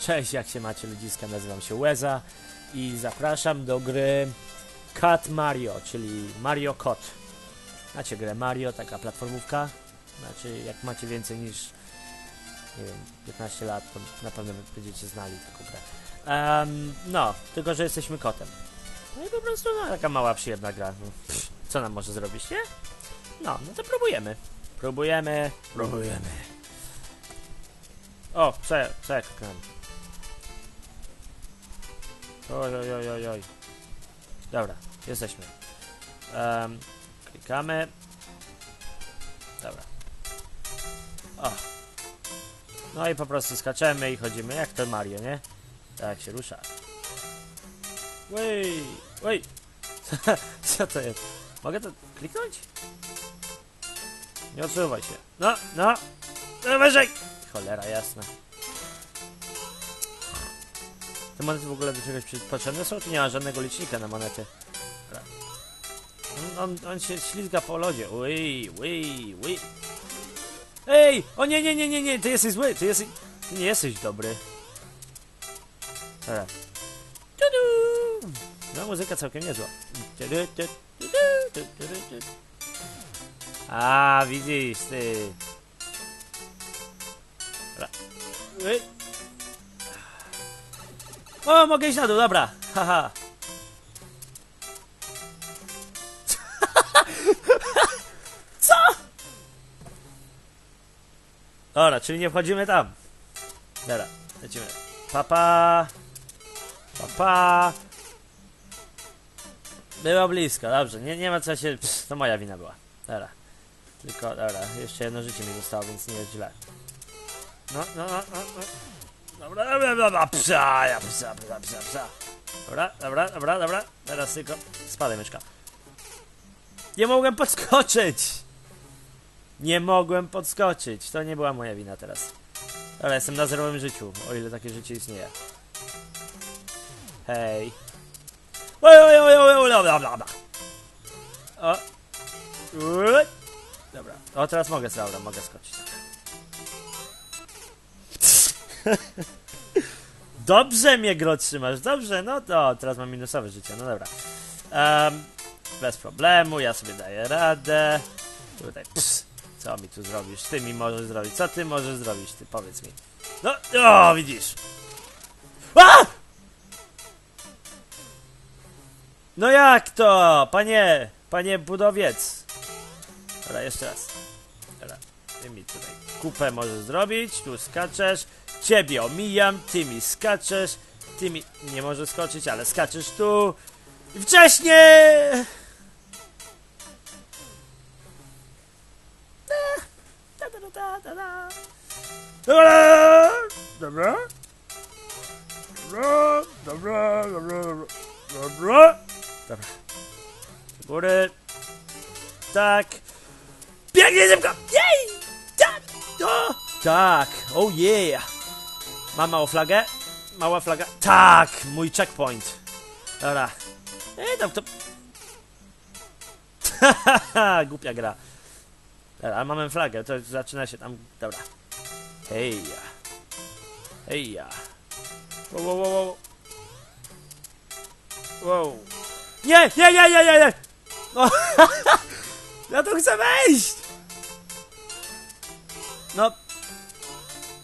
Cześć, jak się macie ludziska, nazywam się Łeza i zapraszam do gry Cat Mario, czyli Mario Kot. Macie grę Mario, taka platformówka, znaczy jak macie więcej niż, nie wiem, 15 lat, to na pewno będziecie znali taką grę. Em, no, tylko że jesteśmy kotem. No i po prostu no, taka mała, przyjemna gra. No, pff, co nam może zrobić, nie? No, no to próbujemy. Próbujemy, próbujemy. O, prze, przeknę. Oj, oj, oj, oj, oj. Dobra, jesteśmy. Em, klikamy. Dobra. O. No i po prostu skaczemy i chodzimy jak to Mario, nie? Tak się rusza. Wej, wej. Co to jest? Mogę to kliknąć? Nie odsuwaj się. No, no. No wyżej. Cholera jasna. Te monety w ogóle do czegoś potrzebne są? Tu nie ma żadnego licznika na monety. On, on, on się ślizga po lodzie. Ui, ui, ui. Ej! O nie, nie, nie, nie, nie! Ty jesteś zły! Ty jesteś... Ty nie jesteś dobry. Dobra. Tudu! No, muzyka całkiem niezła. A, widzisz, ty. Dobra. O, mogę iść na dół, dobra. Haha. Co? Dobra, czyli nie wchodzimy tam. Dobra, lecimy. Papa. Papa. Było blisko, dobrze. Nie, nie ma co się... Psz, to moja wina była. Dobra. Tylko, dobra, jeszcze jedno życie mi zostało, więc nie jest źle. No, no, no, no, no. Dobra, dobra, dobra, psa, ja psa, psa, psa, psa. Dobra, dobra, dobra, dobra. Teraz tylko spadaj myszka. Nie mogłem podskoczyć! Nie mogłem podskoczyć. To nie była moja wina teraz. Ale jestem na zerowym życiu, o ile takie życie istnieje. Hej. Oj, oj, oj, oj, oj, dobra, dobra. O. Dobra. O, teraz mogę, dobra, mogę skoczyć. Dobrze mnie gro trzymasz, dobrze, no to teraz mam minusowe życie, no dobra. Em, bez problemu, ja sobie daję radę. Tutaj, ps, co mi tu zrobisz? Ty mi możesz zrobić, co ty możesz zrobić, ty powiedz mi. No, o, widzisz. A! No jak to, panie, panie budowiec. Dobra, jeszcze raz. Dobra, ty mi tutaj kupę możesz zrobić, tu skaczesz, ciebie omijam, ty mi skaczesz, ty mi nie możesz skoczyć, ale skaczesz tu. I wcześniej! Dobra! Dobra? Dobra, dobra, dobra, dobra, dobra. Dobra. Do góry. Tak. Biegnie szybko! Jej! Tak! O! Tak! Oh yeah! Mam małą flagę? Mała flaga? Tak! Mój checkpoint. Dobra. Ej, tam to... Głupia gra. Dobra, mamy flagę, to zaczyna się tam... Dobra. Hej. Hej. Wow, wow, wow, wow. Wow. Nie, nie, nie, nie, nie, nie! O, ja tu chcę wejść! No.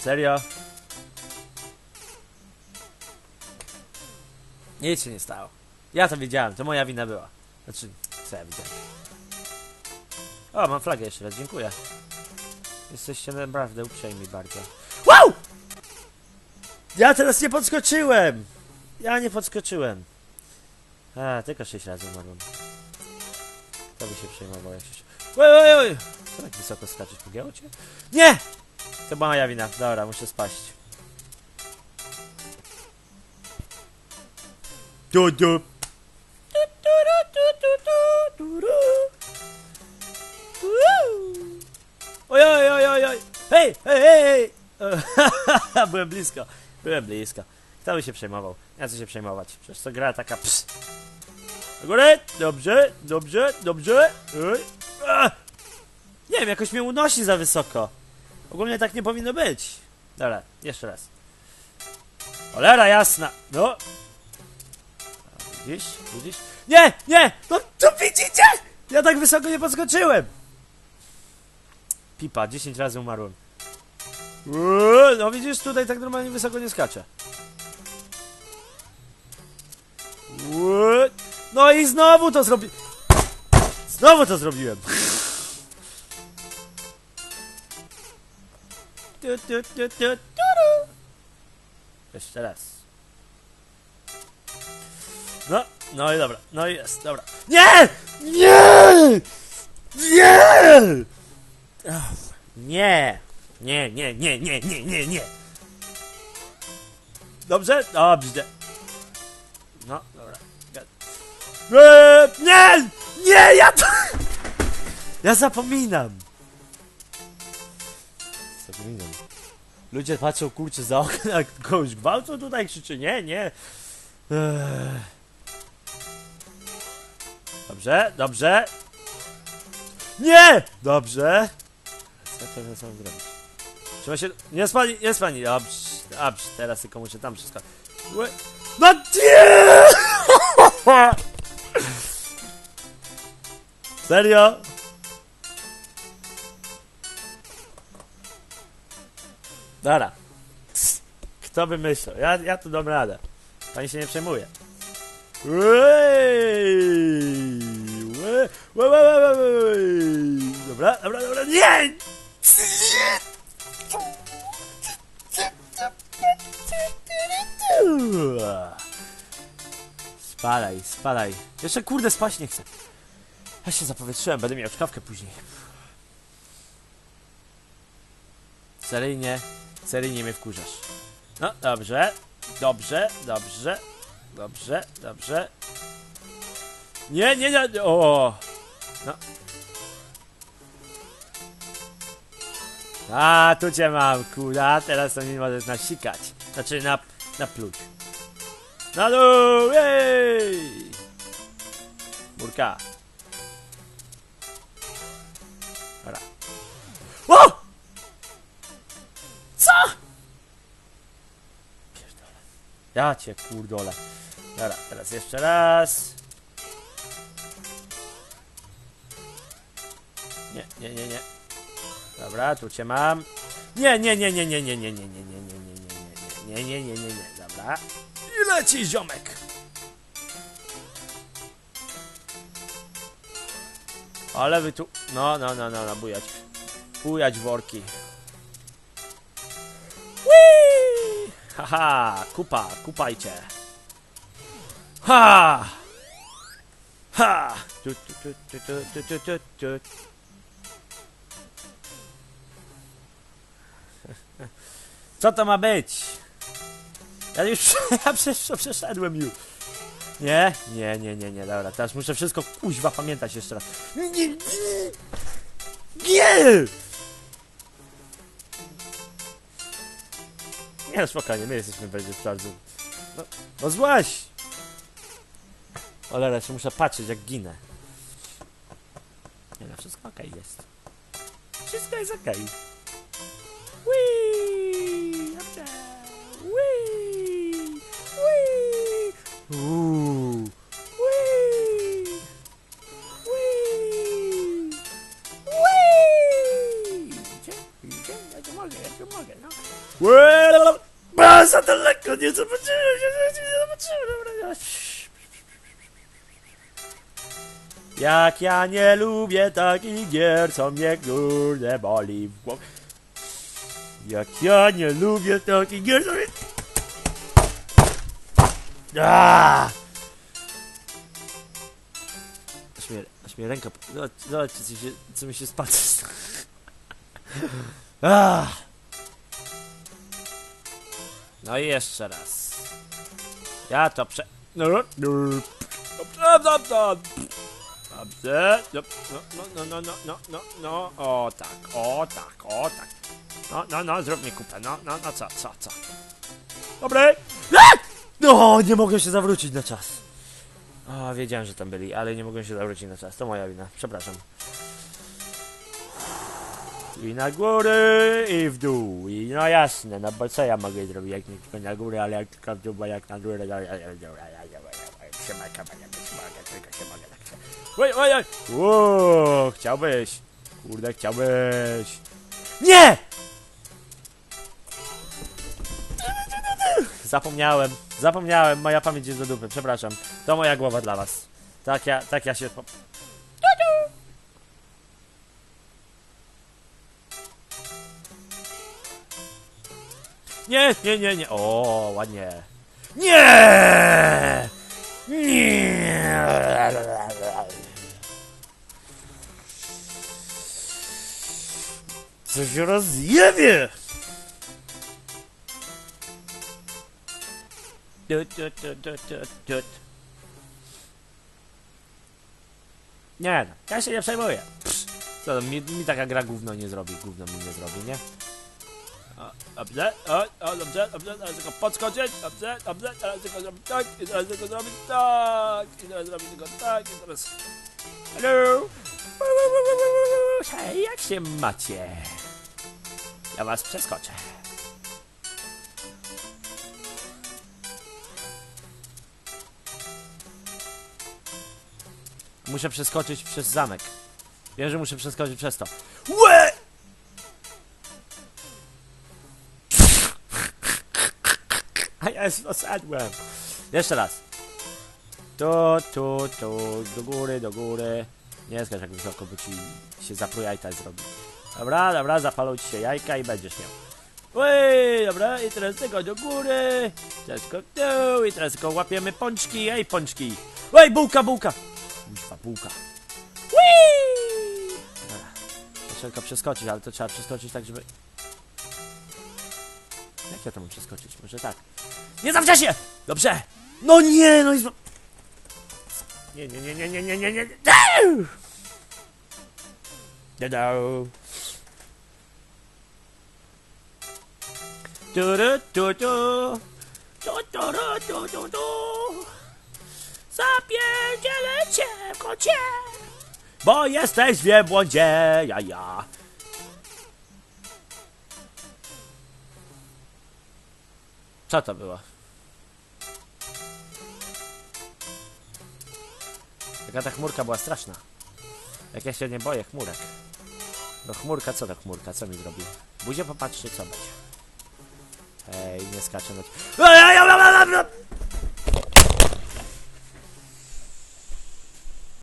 Serio? Nic się nie stało. Ja to wiedziałem, to moja wina była. Znaczy, co ja widziałem. O, mam flagę jeszcze raz, dziękuję. Jesteście naprawdę uprzejmi bardzo. Wow! Ja teraz nie podskoczyłem! Ja nie podskoczyłem. A, tylko 6 razy umarłem. To by się przejmował jak się... Oj, oj, oj! Co tak wysoko skaczesz? Pogięło cię? Nie! To była moja wina. Dobra, muszę spaść. Du, du. Oj, oj, oj, oj, oj! Hej, hej, hej! Byłem blisko. Byłem blisko. Kto by się przejmował? Ja co się przejmować? Przecież to gra taka ps. Do góry! Dobrze, dobrze, dobrze. Oj. A! Nie wiem, jakoś mnie unosi za wysoko. Ogólnie tak nie powinno być. Dobra, jeszcze raz. Cholera jasna! No! Widzisz? Widzisz? Nie! Nie! No to widzicie? Ja tak wysoko nie podskoczyłem! Pipa, 10 razy umarłem. Uuu, No widzisz, tutaj tak normalnie wysoko nie skacze. No i znowu to zrobi... Znowu to zrobiłem! Tu, tu, tu, tu, turu. Jeszcze raz. No, no i dobra, no i jest, dobra. Nie! Nie! Nie! Nie! Nie, nie, nie, nie, nie, nie, nie! Dobrze? Dobrze. No, dobra. Eee, nie! Nie, ja to... Ja zapominam. Zapominam. Ludzie patrzą kurczę za okno, jak kogoś gwałcą tutaj krzyczy, nie, nie. Eee. Dobrze, dobrze. Nie! Dobrze. Co teraz mam zrobić? Trzeba się... Nie spani, nie spani. Dobrze, dobrze. Teraz tylko muszę tam wszystko... No nie! Serio? Dobra. Kto by myślał? Ja, ja tu dam radę. Pani się nie przejmuje. Ej! Dobra, dobra, dobra. Nie! Spadaj, spadaj. Jeszcze kurde spać nie chcę. Ja się zapowietrzyłem, będę miał czkawkę później. Seryjnie, seryjnie mnie wkurzasz. No, dobrze, dobrze, dobrze, dobrze, dobrze. Nie, nie, nie, o! No. A, tu cię mam, kurda, teraz to nie możesz nasikać. Znaczy, na, napluć. Na dół, jej! Murka. Dobra. O! Co? Pierdolę. Ja cię kurdole. Dobra, teraz jeszcze raz. Nie, nie, nie, nie. Dobra, tu cię mam. Nie, nie, nie, nie, nie, nie, nie, nie, nie, nie, nie, nie, nie, nie, nie, nie, nie, nie, dobra. I leci ziomek. Ale wy tu... No, no, no, no, no, bujać. Bujać worki. Whee! Haha, kupa, kupajcie. Ha! Ha! Tu, tu, tu, tu, tu, tu, tu, tu, Co to ma być? Ja już ja przesz, przeszedłem już. Nie, nie, nie, nie, nie, dobra, teraz muszę wszystko kuźwa pamiętać jeszcze raz. Nie, nie, nie! No spokojnie, my jesteśmy będzie bardzo... No, no złaś! Olera, jeszcze muszę patrzeć jak ginę. Nie no, wszystko okej jest. Wszystko jest okej. Whee! Łe- A, za daleko. Jak ja nie lubię takich gier, co mnie kurde boli w głowie. Jak ja nie lubię takich gier, co mnie... Aaaa! Aż mnie, aż mnie ręka... Zobacz, zobaczcie, co, się, co mi się spadło. Aaaa! No i jeszcze raz. Ja to prze... No, no, no. Dobrze. No, no, no, no, no, no, no, no. O tak, o tak, o tak. No, no, no, zrób mi kupę. No, no, no, co, co, co. Dobry. A! No, nie mogłem się zawrócić na czas. O, wiedziałem, że tam byli, ale nie mogłem się zawrócić na czas. To moja wina. Przepraszam. I na górę, i w dół. I no jasne, no bo co ja mogę zrobić, jak nie tylko na górę, ale jak tylko w dół, bo jak na górę, to być mogę, tylko się mogę tak. Oj, oj, oj! Ło, chciałbyś. Kurde, chciałbyś. Nie! Zapomniałem, zapomniałem, moja pamięć jest do dupy, przepraszam. To moja głowa dla was. Tak ja, tak ja się... Nie, nie, nie, nie. O, ładnie. Nie! Nie! Co się rozjebie! Tut, tut, tut, tut, tut. Nie no, ja się nie przejmuję. Psz, Co mi, mi taka gra gówno nie zrobi, gówno mi nie zrobi, nie? O, dobrze, o, o, dobrze, dobrze, teraz tylko podskoczyć, dobrze, dobrze, teraz tylko zrobić tak, i teraz tylko zrobić tak, i teraz zrobić tylko tak, i teraz... Hello? Hej, jak się macie? Ja was przeskoczę. Muszę przeskoczyć przez zamek. Wiem, że muszę przeskoczyć przez to. Łe! A ja już dosadłem. Jeszcze raz. Tu, tu, tu, do góry, do góry. Nie skacz jak wysoko, bo ci się zapru jajka zrobi. Dobra, dobra, zapalą ci się jajka i będziesz miał. Oj, dobra, i teraz tylko do góry. Teraz tylko w dół i teraz tylko łapiemy pączki. Ej, pączki. Oj, bułka, bułka. Bułka. Whee! Dobra. Muszę tylko przeskoczyć, ale to trzeba przeskoczyć tak, żeby... Jak ja to mam przeskoczyć? Może tak. Nie za wcześnie! Dobrze! No nie, no i... zno- Nie, nie, nie, nie, nie, nie, nie, nie, nie. Da-dau. Tu, ru, tu, tu. Tu, tu, ru, tu, tu, tu. Zapierdzielę cię, kocie, bo jesteś wielbłądzie, ja, ja. Co to było? Jaka ta chmurka była straszna. Jak ja się nie boję chmurek. No chmurka, co to chmurka? Co mi zrobi? Buzie popatrzy, co będzie. Hej, nie skaczę na...